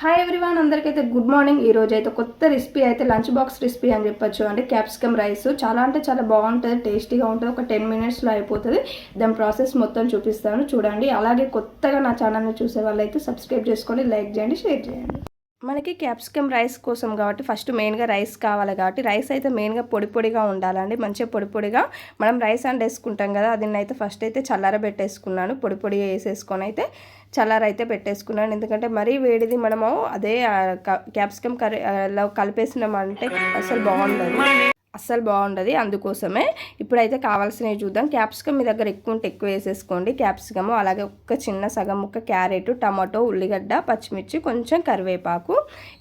Hi everyone అందరికైతే good morning ఈ రోజు అయితే కొత్త రెసిపీ అయితే లంచ్ బాక్స్ రెసిపీ అని చెప్పొచ్చు అంటే క్యాప్సికమ్ రైస్ చాలా అంటే చాలా బాగుంటుంది టేస్టీగా ఉంటుంది. ఒక టెన్ మినిట్స్లో అయిపోతుంది. దాని ప్రాసెస్ మొత్తం చూపిస్తాను. చూడండి. అలాగే కొత్తగా నా ఛానల్ని చూసే వాళ్ళైతే సబ్స్క్రైబ్ చేసుకొని లైక్ చేయండి షేర్ చేయండి. మనకి క్యాప్సికమ్ రైస్ కోసం కాబట్టి ఫస్ట్ మెయిన్గా రైస్ కావాలి కాబట్టి రైస్ అయితే మెయిన్గా పొడి పొడిగా ఉండాలండి. మంచిగా పొడి పొడిగా మనం రైస్ అండ్ వేసుకుంటాం కదా అది అయితే ఫస్ట్ అయితే చల్లార పెట్టేసుకున్నాను. పొడి పొడిగా వేసేసుకొని అయితే చల్లార అయితే పెట్టేసుకున్నాను. ఎందుకంటే మరీ వేడిది మనము అదే క్యాప్సికమ్ కర్రీ కలిపేసినామంటే అసలు బాగుండదు. అస్సలు బాగుండదు అందుకోసమే. ఇప్పుడైతే కావాల్సినవి చూద్దాం. క్యాప్సికమ్ మీ దగ్గర ఎక్కువ ఉంటే ఎక్కువ వేసేసుకోండి. క్యాప్సికము అలాగే ఒక చిన్న సగం ముక్క క్యారెట్ టమాటో ఉల్లిగడ్డ పచ్చిమిర్చి కొంచెం కరివేపాకు.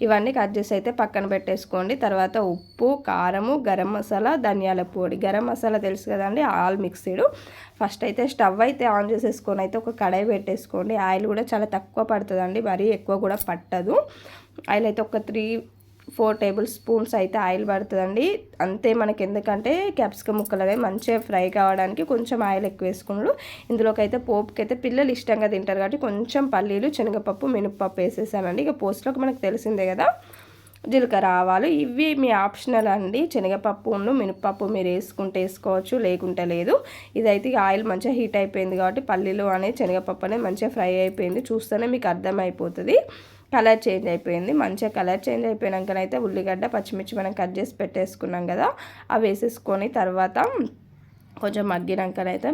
ఇవన్నీ కట్ చేసి అయితే పక్కన పెట్టేసుకోండి. తర్వాత ఉప్పు కారము గరం మసాలా ధనియాల పొడి. గరం మసాలా తెలుసు కదండి ఆల్ మిక్స్డ్. ఫస్ట్ అయితే స్టవ్ అయితే ఆన్ చేసేసుకొని అయితే ఒక కడాయి పెట్టేసుకోండి. ఆయిల్ కూడా చాలా తక్కువ పడుతుందండి మరీ ఎక్కువ కూడా పట్టదు. ఆయిల్ అయితే ఒక త్రీ ఫోర్ టేబుల్ స్పూన్స్ అయితే ఆయిల్ పడుతుందండి. అంతే మనకి ఎందుకంటే క్యాప్సికమ్ ముక్కలు అనేవి మంచిగా ఫ్రై కావడానికి కొంచెం ఆయిల్ ఎక్కువ వేసుకున్నాడు. ఇందులోకి అయితే పోపుకి అయితే పిల్లలు ఇష్టంగా తింటారు కాబట్టి కొంచెం పల్లీలు శనగపప్పు మినపప్పు వేసేసానండి. ఇక పోస్ట్లోకి మనకు తెలిసిందే కదా జీలకర్ర ఆవాలు ఇవి మీ ఆప్షనల్ అండి. శనగపప్పును మినపప్పు మీరు వేసుకుంటే వేసుకోవచ్చు లేకుంటే లేదు. ఇదైతే ఆయిల్ మంచిగా హీట్ అయిపోయింది కాబట్టి పల్లీలు అనేది శనగపప్పు అనేది మంచిగా ఫ్రై అయిపోయింది. చూస్తేనే మీకు అర్థమైపోతుంది. కలర్ చేంజ్ అయిపోయింది. మంచిగా కలర్ చేంజ్ అయిపోయినాకనైతే ఉల్లిగడ్డ పచ్చిమిర్చి మనం కట్ చేసి పెట్టేసుకున్నాం కదా అవి వేసేసుకొని తర్వాత కొంచెం మగ్గినాకనైతే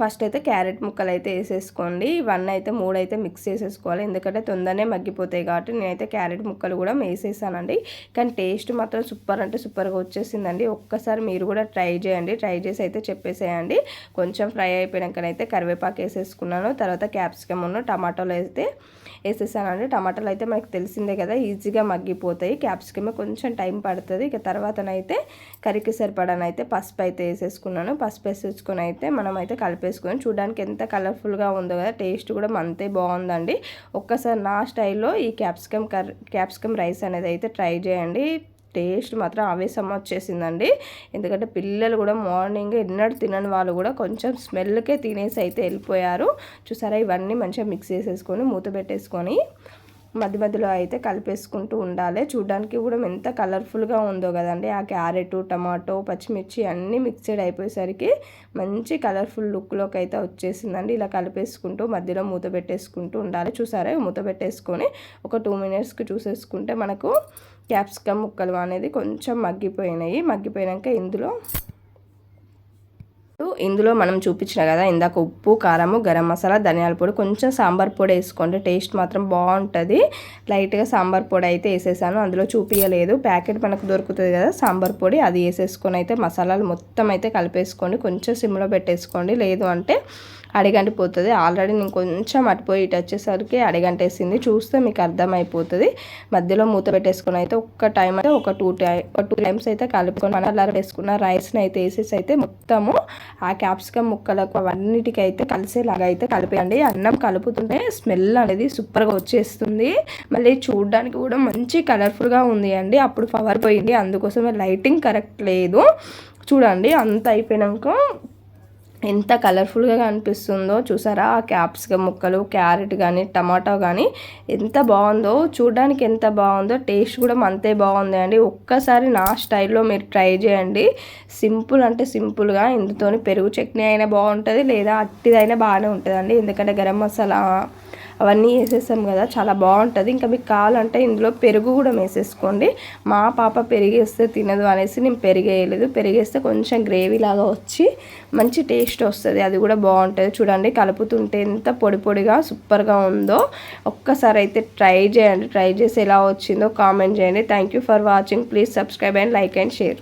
ఫస్ట్ అయితే క్యారెట్ ముక్కలు అయితే వేసేసుకోండి. ఇవన్నీ అయితే మూడు అయితే మిక్స్ చేసేసుకోవాలి. ఎందుకంటే తొందరనే మగ్గిపోతాయి కాబట్టి నేనైతే క్యారెట్ ముక్కలు కూడా వేసేసానండి. కానీ టేస్ట్ మాత్రం సూపర్ అంటే సూపర్గా వచ్చేసిందండి. ఒక్కసారి మీరు కూడా ట్రై చేయండి. ట్రై చేసి అయితే చెప్పేసేయండి. కొంచెం ఫ్రై అయిపోయినాకనైతే కరివేపాకు వేసేసుకున్నాను. తర్వాత క్యాప్సికమ్ ఉన్న టమాటోలు అయితే వేసేసానండి. టమాటాలు అయితే మనకు తెలిసిందే కదా ఈజీగా మగ్గిపోతాయి. క్యాప్సికమ్ కొంచెం టైం పడుతుంది. ఇక తర్వాతనైతే కర్రీకి సరిపడానైతే పసుపు అయితే వేసేసుకున్నాను. పసుపు వేసేసుకొని అయితే మనం అయితే వేసుకొని చూడడానికి ఎంత కలర్ఫుల్గా ఉందో కదా టేస్ట్ కూడా అంతే బాగుందండి. ఒక్కసారి నా స్టైల్లో ఈ క్యాప్సికమ్ కర్రీ క్యాప్సికమ్ రైస్ అనేది అయితే ట్రై చేయండి. టేస్ట్ మాత్రం ఆవేశం వచ్చేసిందండి. ఎందుకంటే పిల్లలు కూడా మార్నింగ్ ఎన్నడూ తినని వాళ్ళు కూడా కొంచెం స్మెల్కే తినేసి అయితే వెళ్ళిపోయారు. చూసారా ఇవన్నీ మంచిగా మిక్స్ చేసేసుకొని మూత పెట్టేసుకొని మధ్య మధ్యలో అయితే కలిపేసుకుంటూ ఉండాలి. చూడడానికి కూడా ఎంత కలర్ఫుల్గా ఉందో కదండి. ఆ క్యారెట్ టమాటో పచ్చిమిర్చి అన్నీ మిక్స్డ్ అయిపోయేసరికి మంచి కలర్ఫుల్ లుక్లోకి అయితే వచ్చేసిందండి. ఇలా కలిపేసుకుంటూ మధ్యలో మూత పెట్టేసుకుంటూ ఉండాలి. చూసారా? మూత పెట్టేసుకొని ఒక టూ మినిట్స్కి చూసేసుకుంటే మనకు క్యాప్సికమ్ ముక్కలు అనేది కొంచెం మగ్గిపోయినాయి. మగ్గిపోయాక ఇందులో ఇందులో మనం చూపించిన కదా ఇందాక ఉప్పు కారము గరం మసాలా ధనియాల పొడి కొంచెం సాంబార్ పొడి వేసుకోండి టేస్ట్ మాత్రం బాగుంటుంది. లైట్గా సాంబార్ పొడి అయితే వేసేసాను అందులో చూపించలేదు ప్యాకెట్ మనకు దొరుకుతుంది కదా సాంబార్ పొడి అది వేసేసుకొని అయితే మసాలాలు మొత్తం అయితే కలిపేసుకోండి. కొంచెం సిమ్లో పెట్టేసుకోండి లేదు అంటే అడిగంటిపోతుంది. ఆల్రెడీ నేను కొంచెం అటుపోయి ఇటు వచ్చేసరికి అడిగంటేసింది చూస్తే మీకు అర్థమైపోతుంది. మధ్యలో మూత పెట్టేసుకుని అయితే ఒక్క టైం అయితే ఒక టూ టై ఒక టూ టైమ్స్ అయితే కలుపుకొని మన అలా వేసుకున్న రైస్ని అయితే వేసేసి అయితే మొత్తము ఆ క్యాప్సికమ్ ముక్కలకు అవన్నిటికీ అయితే కలిసేలాగా అయితే కలిపేయండి. అన్నం కలుపుతుంటే స్మెల్ అనేది సూపర్గా వచ్చేస్తుంది. మళ్ళీ చూడడానికి కూడా మంచి కలర్ఫుల్గా ఉంది అండి. అప్పుడు పవర్ పోయింది. అందుకోసమే లైటింగ్ కరెక్ట్ లేదు. చూడండి అంత అయిపోయినాక ఎంత కలర్ఫుల్గా కనిపిస్తుందో చూసారా? ఆ క్యాప్సికమ్ ముక్కలు క్యారెట్ కానీ టమాటో కానీ ఎంత బాగుందో. చూడడానికి ఎంత బాగుందో టేస్ట్ కూడా అంతే బాగుంది అండి. ఒక్కసారి నా స్టైల్లో మీరు ట్రై చేయండి. సింపుల్ అంటే సింపుల్గా ఇందుతో పెరుగు చట్నీ అయినా బాగుంటుంది లేదా అట్టిదైనా బాగానే ఉంటుందండి. ఎందుకంటే గరం మసాలా అవన్నీ వేసేసాం కదా చాలా బాగుంటుంది. ఇంకా మీకు కావాలంటే ఇందులో పెరుగు కూడా వేసేసుకోండి. మా పాప పెరిగేస్తే తినదు అనేసి నేను పెరిగేయలేదు. పెరిగేస్తే కొంచెం గ్రేవీ లాగా వచ్చి మంచి టేస్ట్ వస్తుంది. అది కూడా బాగుంటుంది. చూడండి కలుపుతుంటే ఎంత పొడి పొడిగా సూపర్గా ఉందో. ఒక్కసారి అయితే ట్రై చేయండి. ట్రై చేసి ఎలా వచ్చిందో కామెంట్ చేయండి. Thank for watching please subscribe and like and share